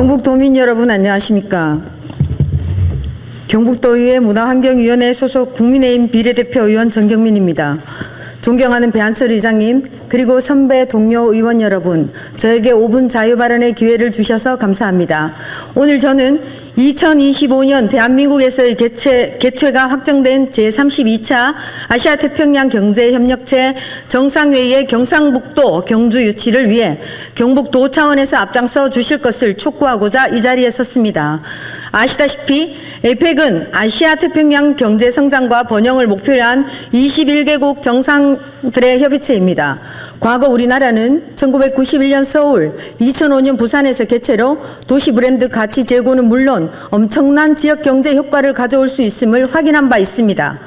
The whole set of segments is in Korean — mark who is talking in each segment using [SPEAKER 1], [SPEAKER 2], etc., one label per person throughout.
[SPEAKER 1] 경북 도민 여러분 안녕하십니까? 경북도의회 문화환경위원회 소속 국민의힘 비례대표 의원 정경민입니다. 존경하는 배한철 의장님 그리고 선배 동료 의원 여러분 저에게 5분 자유 발언의 기회를 주셔서 감사합니다. 오늘 저는 2025년 대한민국에서의 개최, 개최가 확정된 제32차 아시아 태평양 경제협력체 정상회의의 경상북도 경주 유치를 위해 경북도 차원에서 앞장서 주실 것을 촉구하고자 이 자리에 섰습니다. 아시다시피 에펙은 아시아 태평양 경제 성장과 번영을 목표로 한 21개국 정상 들의 협의체입니다. 과거 우리나라는 1991년 서울, 2005년 부산에서 개최로 도시 브랜드 가치 제고는 물론 엄청난 지역 경제 효과를 가져올 수 있음을 확인한 바 있습니다.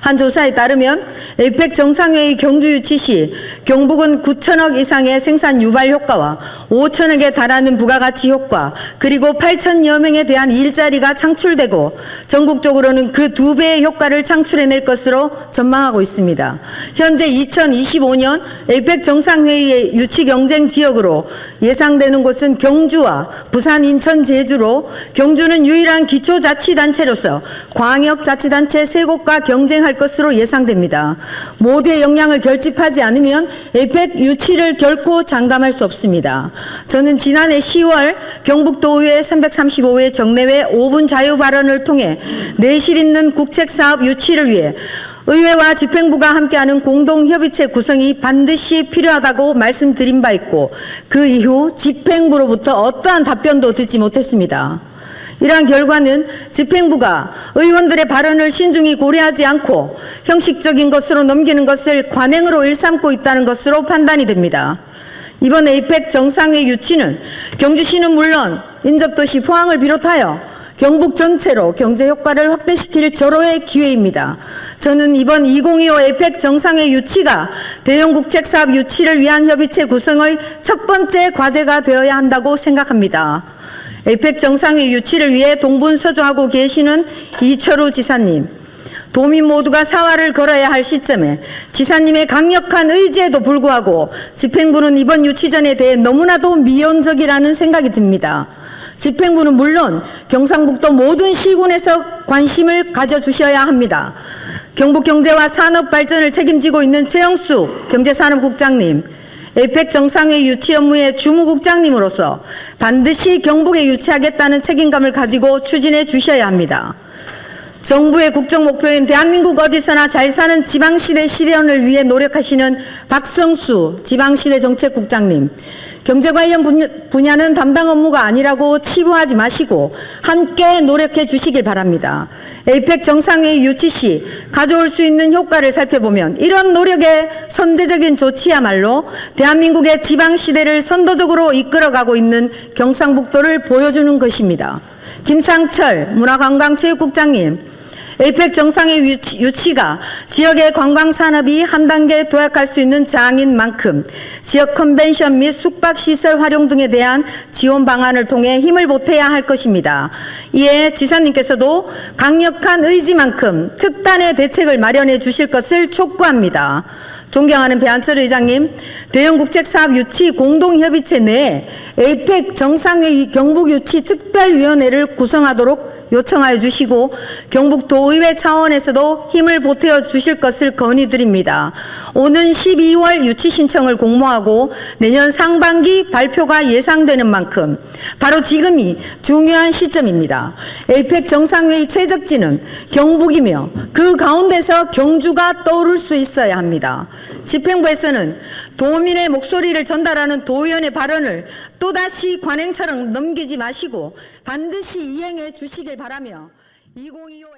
[SPEAKER 1] 한 조사에 따르면 에펙 정상회의 경주 유치 시 경북은 9천억 이상의 생산 유발 효과와 5천억에 달하는 부가가치 효과 그리고 8천여 명에 대한 일자리가 창출되고 전국적으로는 그 두 배의 효과를 창출해낼 것으로 전망하고 있습니다. 현재 2025년 에펙 정상회의의 유치 경쟁 지역으로 예상되는 곳은 경주와 부산, 인천, 제주로 경주는 유일한 기초자치단체로서 광역자치단체 세 곳과 경쟁할 것으로 예상됩니다. 모두의 역량을 결집하지 않으면 에펙 유치를 결코 장담할 수 없습니다. 저는 지난해 10월 경북도의회 335회 정례회 5분 자유 발언을 통해 내실 있는 국책사업 유치를 위해 의회와 집행부가 함께하는 공동협의체 구성이 반드시 필요하다고 말씀드린 바 있고 그 이후 집행부로부터 어떠한 답변도 듣지 못했습니다. 이러한 결과는 집행부가 의원들의 발언을 신중히 고려하지 않고 형식적인 것으로 넘기는 것을 관행으로 일삼고 있다는 것으로 판단이 됩니다. 이번 에이펙 정상회 유치는 경주시는 물론 인접도시 포항을 비롯하여 경북 전체로 경제 효과를 확대시킬 절호의 기회입니다. 저는 이번 2025 에펙 정상회 유치가 대형 국책 사업 유치를 위한 협의체 구성의 첫 번째 과제가 되어야 한다고 생각합니다. 에펙 정상회 유치를 위해 동분서주하고 계시는 이철우 지사님, 도민 모두가 사활을 걸어야 할 시점에 지사님의 강력한 의지에도 불구하고 집행부는 이번 유치전에 대해 너무나도 미온적이라는 생각이 듭니다. 집행부는 물론 경상북도 모든 시군에서 관심을 가져주셔야 합니다. 경북 경제와 산업 발전을 책임지고 있는 최영수 경제산업국장님, 에펙 정상회 유치 업무의 주무국장님으로서 반드시 경북에 유치하겠다는 책임감을 가지고 추진해 주셔야 합니다. 정부의 국정 목표인 대한민국 어디서나 잘 사는 지방시대 실현을 위해 노력하시는 박성수 지방시대 정책국장님, 경제 관련 분야- 분야는 담당 업무가 아니라고 치부하지 마시고 함께 노력해 주시길 바랍니다. 에이펙 정상회의 유치 시 가져올 수 있는 효과를 살펴보면 이런 노력의 선제적인 조치야말로 대한민국의 지방시대를 선도적으로 이끌어가고 있는 경상북도를 보여주는 것입니다. 김상철 문화관광체육국장님, 에이펙 정상의 유치, 유치가 지역의 관광 산업이 한 단계 도약할 수 있는 장인 만큼 지역 컨벤션 및 숙박 시설 활용 등에 대한 지원 방안을 통해 힘을 보태야 할 것입니다. 이에 지사님께서도 강력한 의지만큼 특단의 대책을 마련해 주실 것을 촉구합니다. 존경하는 배한철 의장님, 대형 국책 사업 유치 공동협의체 내에 에이펙 정상회의 경북 유치 특별위원회를 구성하도록 요청하여 주시고 경북도의회 차원에서도 힘을 보태어 주실 것을 건의드립니다. 오는 12월 유치 신청을 공모하고 내년 상반기 발표가 예상되는 만큼 바로 지금이 중요한 시점입니다. 에이펙 정상회의 최적지는 경북이며 그 가운데서 경주가 떠오를 수 있어야 합니다. 집행부에서는 도민의 목소리를 전달하는 도의원의 발언을 또다시 관행처럼 넘기지 마시고 반드시 이행해 주시길 바라며 2025